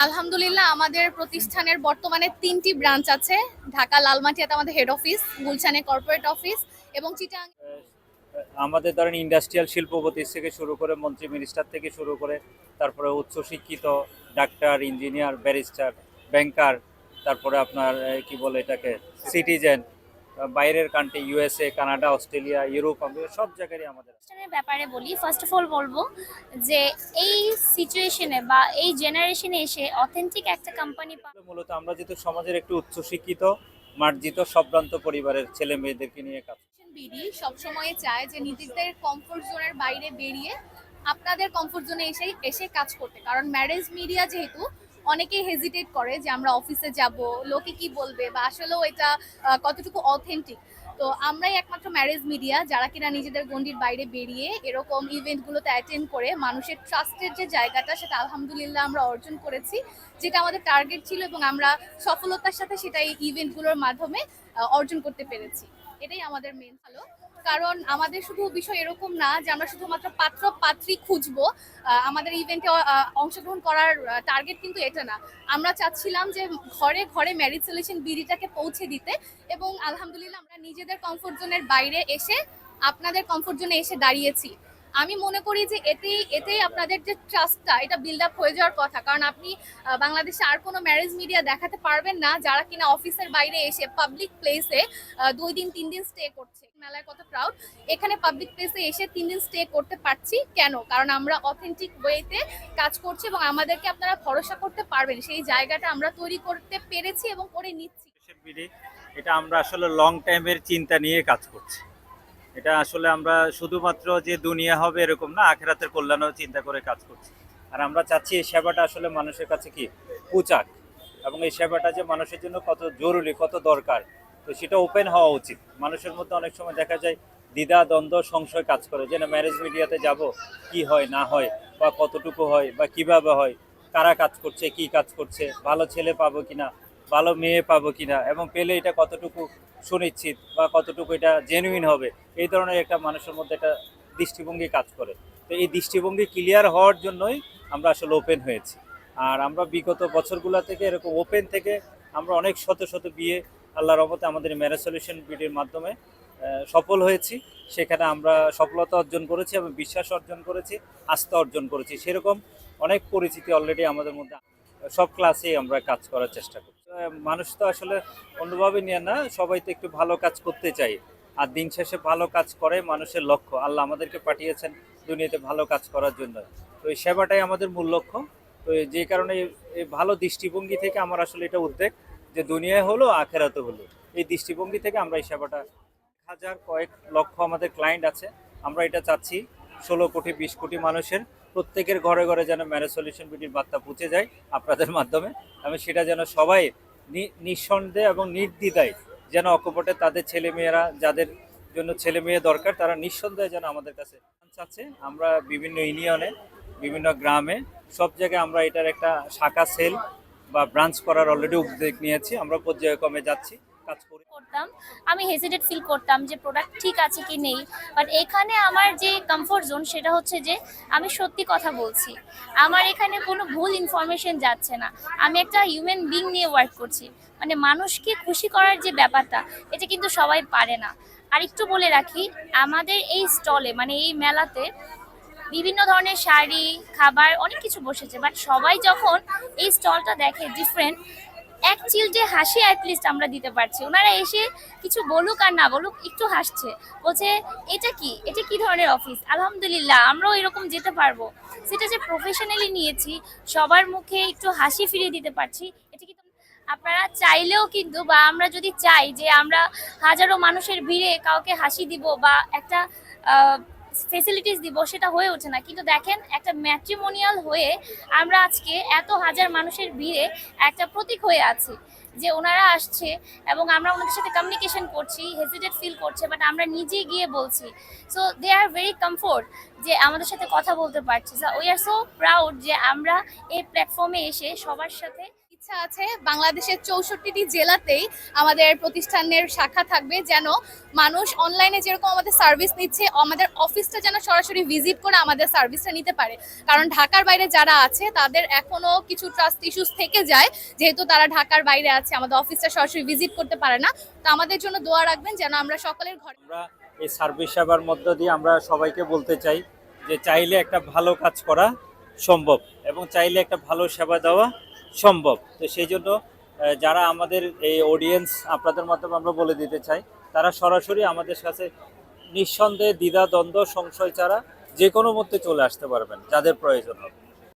আলহামদুলিল্লাহ, আমাদের প্রতিষ্ঠানের বর্তমানে তিনটি ব্রাঞ্চ আছে। ঢাকা লালমাটিয়াতে আমাদের হেড অফিস গুলশানে কর্পোরেট অফিস এবং চিটাং আমাদের ধরেন ইন্ডাস্ট্রিয়াল শিল্পপতি থেকে শুরু করে মন্ত্রী মিনিস্টার থেকে শুরু করে তারপরে উচ্চশিক্ষিত ডাক্তার ইঞ্জিনিয়ার ব্যারিস্টার ব্যাংকার তারপরে আপনার কি বলে এটাকে সিটিজেন বাইরের country USA Canada Australia Europe সব জায়গারই আমাদের ব্যাপারে বলি ফার্স্ট অফ অল বলব যে এই সিচুয়েশনে বা এই জেনারেশনে এসে অথেন্টিক একটা কোম্পানি মূলত আমরা যেহেতু সমাজের একটু উচ্চশিক্ষিত মার্জিত সম্ভ্রান্ত পরিবারের ছেলে মেয়েদেরকে নিয়ে কাজ করি। বিডি সবসময় চায় যে নিজেদের কমফোর্ট জোনের বাইরে বেরিয়ে আপনাদের কমফোর্ট জোনে এসে এসে কাজ করতে কারণ ম্যারেজ মিডিয়া যেহেতু অনেকেই হেজিটেট করে যে আমরা অফিসে যাব, লোকে কি বলবে বা আসলেও এটা কতটুকু অথেন্টিক তো আমরাই একমাত্র ম্যারেজ মিডিয়া যারা কিনা নিজেদের গণ্ডির বাইরে বেরিয়ে এরকম ইভেন্টগুলোতে অ্যাটেন্ড করে মানুষের ট্রাস্টের যে জায়গাটা সেটা আলহামদুলিল্লাহ আমরা অর্জন করেছি, যেটা আমাদের টার্গেট ছিল এবং আমরা সফলতার সাথে সেটা এই ইভেন্টগুলোর মাধ্যমে অর্জন করতে পেরেছি। এটাই আমাদের মেন ভালো। কারণ আমাদের শুধু বিষয় এরকম না যে আমরা শুধুমাত্র পাত্র পাত্রী খুঁজবো। আমাদের ইভেন্টে অংশগ্রহণ করার টার্গেট কিন্তু এটা না। আমরা চাচ্ছিলাম যে ঘরে ঘরে ম্যারিজ সলিউশন বিডিটাকে পৌঁছে দিতে এবং আলহামদুলিল্লাহ আমরা নিজেদের কমফোর্ট জোনের বাইরে এসে আপনাদের কমফোর্ট জোনে এসে দাঁড়িয়েছি। আমি মনে করি যে এতেই এতেই আপনাদের যে ট্রাস্টটা এটা বিল্ড আপ হয়ে যাওয়ার কথা। কারণ আপনি বাংলাদেশে আর কোনো ম্যারেজ মিডিয়া দেখাতে পারবেন না, যারা কিনা অফিসের বাইরে এসে পাবলিক প্লেসে দুই দিন, তিন দিন স্টে করছে। মেলায় কত প্রাউড এখানে পাবলিক প্লেসে এসে তিন দিন স্টে করতে পারছি। কেন? কারণ আমরা অথেন্টিক ওয়েতে কাজ করছি এবং আমাদেরকে আপনারা ভরসা করতে পারবেন। সেই জায়গাটা আমরা তৈরি করতে পেরেছি এবং করে নিচ্ছি। এটা আমরা আসলে লং টাইমের চিন্তা নিয়ে কাজ করছি। এটা আসলে আমরা শুধুমাত্র যে দুনিয়া হবে এরকম না, আখেরাতের কল্যাণও চিন্তা করে কাজ করছি। আর আমরা চাচ্ছি এই সেবাটা আসলে মানুষের কাছে কি? পুচাক এবং এই সেবাটা যে মানুষের জন্য কত জরুরি, কত দরকার, তো সেটা ওপেন হওয়া উচিত। মানুষের মধ্যে অনেক সময় দেখা যায় দ্বিধা, দ্বন্দ্ব, সংশয় কাজ করে, যে না ম্যারেজ মিডিয়াতে যাব, কি হয়, না হয়, বা কতটুকু হয়, বা কীভাবে হয়, কারা কাজ করছে, কি কাজ করছে, ভালো ছেলে পাবো কিনা, ভালো মেয়ে পাবো কিনা, এবং পেলে এটা কতটুকু সুনিশ্চিত বা কতটুকু এটা জেনুইন হবে, এই ধরনের একটা মানুষের মধ্যে একটা দৃষ্টিভঙ্গি কাজ করে। তো এই দৃষ্টিভঙ্গি ক্লিয়ার হওয়ার জন্যই আমরা আসলে ওপেন হয়েছি। আর আমরা বিগত বছরগুলো থেকে এরকম ওপেন থেকে আমরা অনেক শত শত বিয়ে আল্লাহ রহমতে আমাদের ম্যারেজ সলিউশন বিডির মাধ্যমে সফল হয়েছি। সেখানে আমরা সফলতা অর্জন করেছি এবং বিশ্বাস অর্জন করেছি, আস্থা অর্জন করেছি। সেরকম অনেক পরিচিতি অলরেডি আমাদের মধ্যে, সব ক্লাসেই আমরা কাজ করার চেষ্টা করি। মানুষ তো আসলে অন্যভাবে নিয়ে না, সবাই তো একটু ভালো কাজ করতে চাই আর দিন শেষে ভালো কাজ করে মানুষের লক্ষ্য। আল্লাহ আমাদেরকে পাঠিয়েছেন দুনিয়াতে ভালো কাজ করার জন্য। তো এই সেবাটাই আমাদের মূল লক্ষ্য। তো যে কারণে এই- ভালো দৃষ্টিভঙ্গি থেকে আমার আসলে এটা উদ্বেগ যে দুনিয়ায় হলো, আখেরাতে হলো। এই দৃষ্টিভঙ্গি থেকে আমরা এই সেবাটা হাজার কয়েক লক্ষ আমাদের ক্লায়েন্ট আছে। আমরা এটা চাচ্ছি ষোলো কোটি, বিশ কোটি মানুষের প্রত্যেকের ঘরে ঘরে যেন ম্যারেজ সলিউশন বিডির বার্তা পৌঁছে যায় আপনাদের মাধ্যমে। আমি সেটা যেন সবাই নিঃসন্দেহে এবং নির্দ্বিধায় যেন অকপটে তাদের ছেলে মেয়েরা যাদের জন্য ছেলে মেয়ে দরকার, তারা নিঃসন্দেহে যেন আমাদের কাছে চাচ্ছে আমরা বিভিন্ন ইউনিয়নে বিভিন্ন গ্রামে, সব জায়গায় আমরা এটার একটা শাখা সেল বা ব্রাঞ্চ করার অলরেডি উদ্যোগ নিয়েছি। আমরা পর্যায়ক্রমে যাচ্ছি। কাজ করি? করতাম। আমি হেজিটেট ফিল করতাম যে প্রোডাক্ট ঠিক আছে কি নেই। বাট এখানে আমার যে কমফোর্ট জোন সেটা হচ্ছে যে আমি সত্যি কথা বলছি। আমার এখানে কোনো ভুল ইনফরমেশন যাচ্ছে না। আমি একটা হিউম্যান বিং নিয়ে ওয়ার্ক করছি। মানে মানুষকে খুশি করার যে ব্যাপারটা, এটা কিন্তু সবাই পারে না। আর একটু বলে রাখি, আমাদের এই স্টলে মানে এই মেলাতে বিভিন্ন ধরনের শাড়ি, খাবার, অনেক কিছু বসেছে। বাট সবাই যখন এই স্টলটা দেখে ডিফারেন্ট এক চিল যে হাসি অ্যাটলিস্ট আমরা দিতে পারছি। ওনারা এসে কিছু বলুক আর না বলুক, একটু হাসছে। বলছে, এটা কি? এটা কি ধরনের অফিস আলহামদুলিল্লাহ, আমরাও এরকম যেতে পারব। সেটা যে প্রফেশনালি নিয়েছি, সবার মুখে একটু হাসি ফিরিয়ে দিতে পারছি, এটা কিন্তু আপনারা চাইলেও কিন্তু বা আমরা যদি চাই যে আমরা হাজারো মানুষের ভিড়ে কাউকে হাসি দিব বা একটা ফেসিলিটিস দিব, সেটা হয়ে ওঠে না। কিন্তু দেখেন, একটা ম্যাট্রিমোনিয়াল হয়ে আমরা আজকে এত হাজার মানুষের ভিড়ে একটা প্রতীক হয়ে আছি যে ওনারা আসছে এবং আমরা ওনাদের সাথে কমিউনিকেশন করছি হেজিটেট ফিল করছে বাট আমরা নিজে গিয়ে বলছি। So they are very comfort যে আমাদের সাথে কথা বলতে পারছি। উই আর সো প্রাউড যে আমরা এই প্ল্যাটফর্মে এসে সবার সাথে ইচ্ছা আছে। বাংলাদেশের চৌষট্টিটি জেলাতেই আমাদের প্রতিষ্ঠানের শাখা থাকবে যেন মানুষ অনলাইনে যেরকম আমাদের সার্ভিস নিচ্ছে, আমাদের অফিসটা যেন সরাসরি ভিজিট করে আমাদের সার্ভিসটা নিতে পারে। কারণ ঢাকার বাইরে যারা আছে, তাদের এখনও কিছু ট্রাস্ট ইস্যুস থেকে যায়। যেহেতু তারা ঢাকার বাইরে আছে, আমাদের অফিসটা সরাসরি ভিজিট করতে পারে না। তো আমাদের জন্য দোয়া রাখবেন যেন আমরা সকলের ঘরে আমরা এই সার্ভিস সেবার মধ্য দিয়ে আমরা সবাইকে বলতে চাই যে, চাইলে একটা ভালো কাজ করা সম্ভব এবং চাইলে একটা ভালো সেবা দেওয়া সম্ভব। তো সেই জন্য যারা আমাদের এই অডিয়েন্স আপনাদের মাধ্যমে আমরা বলে দিতে চাই, তারা সরাসরি আমাদের কাছে নিঃসন্দেহে দ্বিধা, দ্বন্দ্ব, সংশয় ছাড়া যে কোনো মধ্যে চলে আসতে পারবেন, যাদের প্রয়োজন হবে।